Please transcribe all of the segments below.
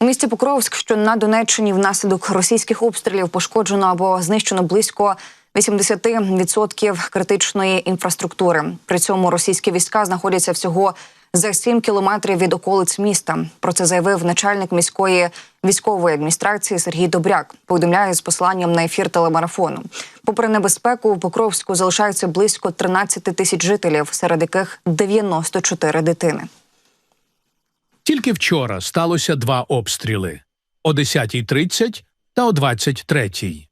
У місті Покровськ, що на Донеччині, внаслідок російських обстрілів пошкоджено або знищено близько 80% критичної інфраструктури. При цьому російські війська знаходяться всього за 7 кілометрів від околиць міста. Про це заявив начальник міської військової адміністрації Сергій Добряк. Повідомляє з посиланням на ефір телемарафону. Попри небезпеку, у Покровську залишається близько 13 тисяч жителів, серед яких 94 дитини. Тільки вчора сталося два обстріли о 10.30 та о 23.00.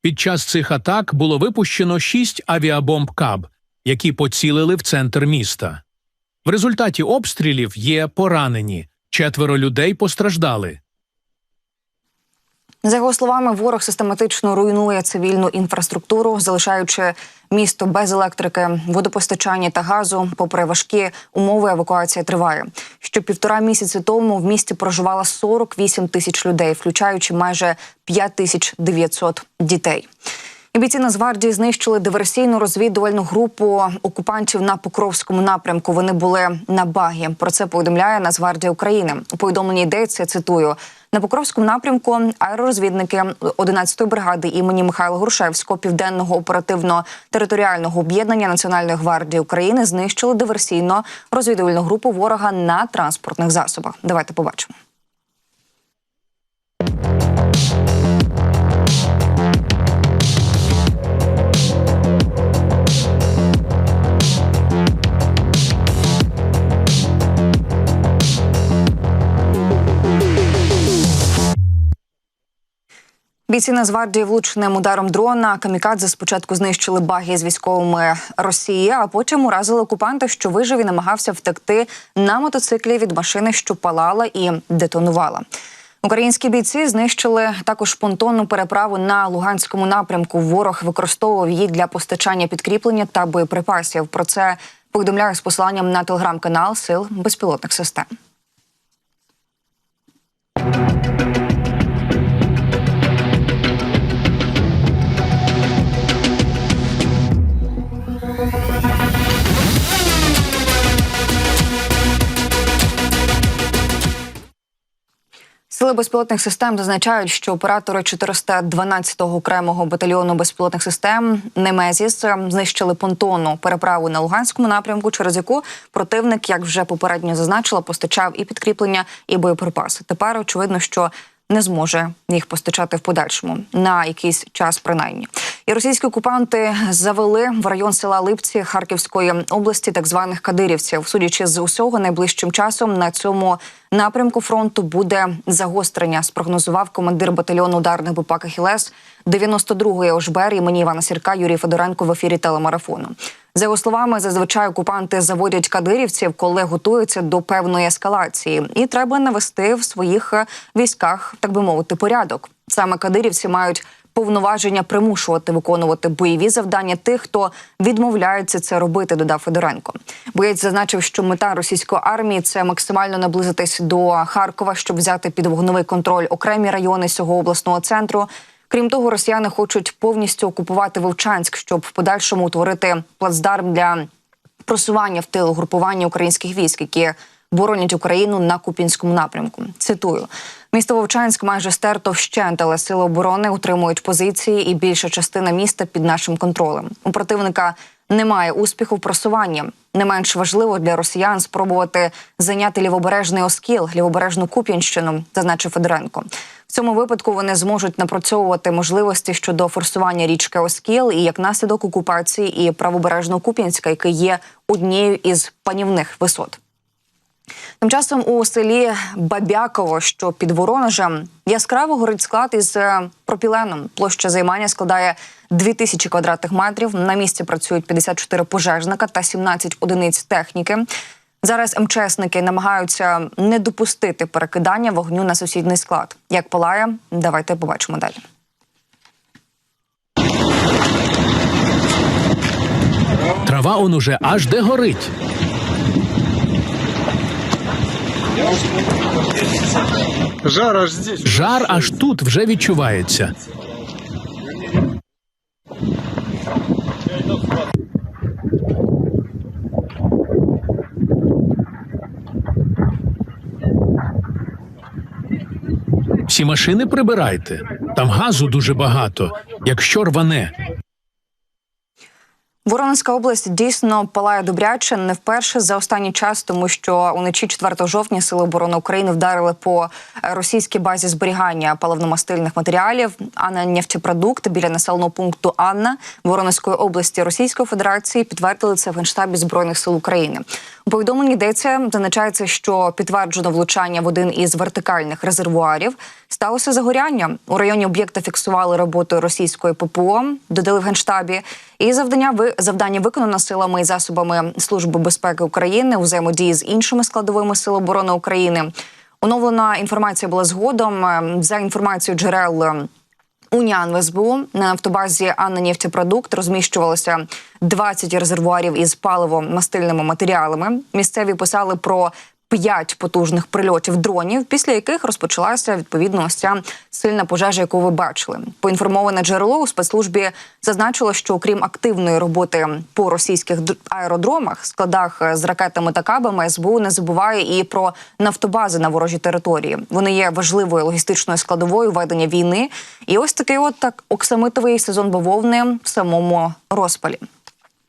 Під час цих атак було випущено шість авіабомб КАБ, які поцілили в центр міста. В результаті обстрілів є поранені, четверо людей постраждали. За його словами, ворог систематично руйнує цивільну інфраструктуру, залишаючи місто без електрики, водопостачання та газу. Попри важкі умови, евакуація триває. Що півтора місяці тому в місті проживало 48 тисяч людей, включаючи майже 5 тисяч 900 дітей. Бійці Нацгвардії знищили диверсійну розвідувальну групу окупантів на Покровському напрямку. Вони були на багі. Про це повідомляє Нацгвардія України. У повідомленні йдеться цитую. На Покровському напрямку аеророзвідники 11-ї бригади імені Михайла Грушевського південного оперативно-територіального об'єднання Національної гвардії України знищили диверсійно розвідувальну групу ворога на транспортних засобах. Давайте побачимо. Бійці Нацгвардії влученим ударом дрона камікадзе спочатку знищили баги з військовими Росії, а потім уразили окупанта, що вижив і намагався втекти на мотоциклі від машини, що палала і детонувала. Українські бійці знищили також понтонну переправу на Луганському напрямку. Ворог використовував її для постачання підкріплення та боєприпасів. Про це повідомляю з посиланням на телеграм-канал Сил безпілотних систем. Сили безпілотних систем зазначають, що оператори 412-го окремого батальйону безпілотних систем Немезіс знищили понтонну переправу на Луганському напрямку, через яку противник, як вже попередньо зазначила, постачав і підкріплення, і боєприпаси. Тепер очевидно, що не зможе їх постачати в подальшому на якийсь час, принаймні. І російські окупанти завели в район села Липці Харківської області так званих кадирівців. Судячи з усього, найближчим часом на цьому напрямку фронту буде загострення. Спрогнозував командир батальйону ударних БПАК «Ахілес» 92-ї ОЖБР імені Івана Сірка Юрій Федоренко в ефірі телемарафону. За його словами, зазвичай окупанти заводять кадирівців, коли готуються до певної ескалації, і треба навести в своїх військах, так би мовити, порядок. Саме кадирівці мають повноваження примушувати виконувати бойові завдання тих, хто відмовляється це робити. Додав Федоренко. Боєць зазначив, що мета російської армії це максимально наблизитись до Харкова, щоб взяти під вогневий контроль окремі райони цього обласного центру. Крім того, росіяни хочуть повністю окупувати Вовчанськ, щоб в подальшому утворити плацдарм для просування в тил групування українських військ, які боронять Україну на Купінському напрямку. Цитую. Місто Вовчанськ майже стерто вщент, але сили оборони утримують позиції, і більша частина міста під нашим контролем. У противника немає успіху в просуванні. Не менш важливо для росіян спробувати зайняти лівобережний оскіл, лівобережну Куп'янщину, зазначив Федоренко. В цьому випадку вони зможуть напрацьовувати можливості щодо форсування річки Оскіл і як наслідок окупації і правобережного Куп'янська, який є однією із панівних висот. Тим часом у селі Бабяково, що під Воронежем, яскраво горить склад із е, пропіленом. Площа займання складає 2000 квадратних метрів. На місці працюють 54 пожежника та 17 одиниць техніки. Зараз МЧСники намагаються не допустити перекидання вогню на сусідний склад. Як палає, давайте побачимо далі. Трава он уже аж де горить. Жар аж здесь. Жар аж тут вже відчувається. Всі машини прибирайте. Там газу дуже багато. Якщо рване, Воронезька область дійсно палає добряче не вперше за останній час, тому що уночі 4 жовтня сили оборони України вдарили по російській базі зберігання паливно-мастильних матеріалів Анна нефтепродукт біля населеного пункту Анна Воронезької області Російської Федерації підтвердили це в генштабі збройних сил України. У повідомленні йдеться, зазначається, що підтверджено влучання в один із вертикальних резервуарів. Сталося загоряння у районі об'єкта. Фіксували роботу російської ППО, додали в генштабі. І завдання ви завдання виконано силами і засобами Служби безпеки України у взаємодії з іншими складовими сил оборони України. Оновлена інформація була згодом Е, за інформацією джерел. е, Уніан в СБУ на автобазі Анна Нефтепродукт розміщувалося 20 резервуарів із паливо-мастильними матеріалами. Місцеві писали про п'ять потужних прильотів дронів, після яких розпочалася відповідно ось ця сильна пожежа, яку ви бачили. Поінформоване джерело у спецслужбі зазначило, що окрім активної роботи по російських аеродромах, складах е, з ракетами та кабами, СБУ не забуває і про нафтобази на ворожій території. Вони є важливою логістичною складовою ведення війни. І ось такий от так оксамитовий сезон бавовни в самому розпалі.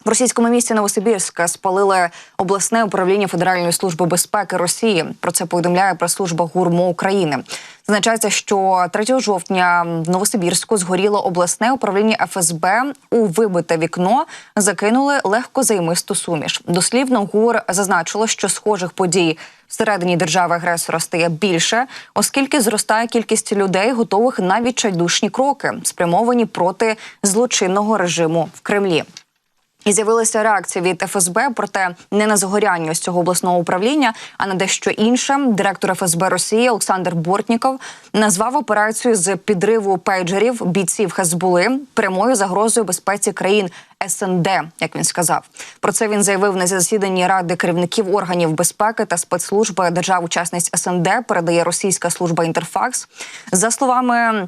В російському місті Новосибірськ спалили обласне управління Федеральної служби безпеки Росії. Про це повідомляє прес-служба ГУРМО України. Зазначається, що 3 жовтня в Новосибірську згоріло обласне управління ФСБ. У вибите вікно закинули легкозаймисту суміш. Дослівно ГУР зазначило, що схожих подій всередині держави агресора стає більше, оскільки зростає кількість людей, готових на відчайдушні кроки, спрямовані проти злочинного режиму в Кремлі. І з'явилася реакція від ФСБ, проте не на загоряння з цього обласного управління, а на дещо інше. Директор ФСБ Росії Олександр Бортніков назвав операцію з підриву пейджерів бійців Хезбули прямою загрозою безпеці країн СНД, як він сказав. Про це він заявив на засіданні ради керівників органів безпеки та спецслужби держав-учасниць СНД. Передає російська служба Інтерфакс. За словами.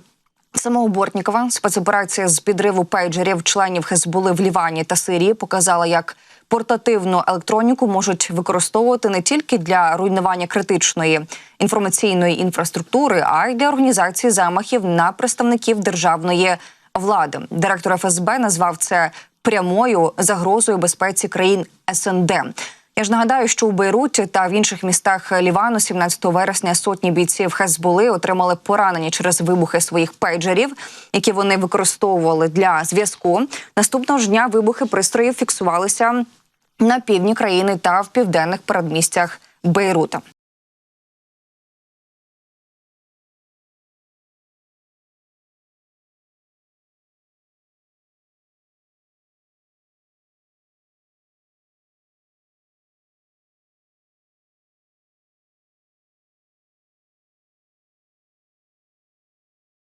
Самого Бортнікова спецоперація з підриву пейджерів членів Хезбули в Лівані та Сирії показала, як портативну електроніку можуть використовувати не тільки для руйнування критичної інформаційної інфраструктури, а й для організації замахів на представників державної влади. Директор ФСБ назвав це прямою загрозою безпеці країн СНД. Я ж нагадаю, що у Бейруті та в інших містах Лівану 17 вересня сотні бійців Хезбули отримали поранення через вибухи своїх пейджерів, які вони використовували для зв'язку. Наступного ж дня вибухи пристроїв фіксувалися на півдні країни та в південних передмістях Бейрута.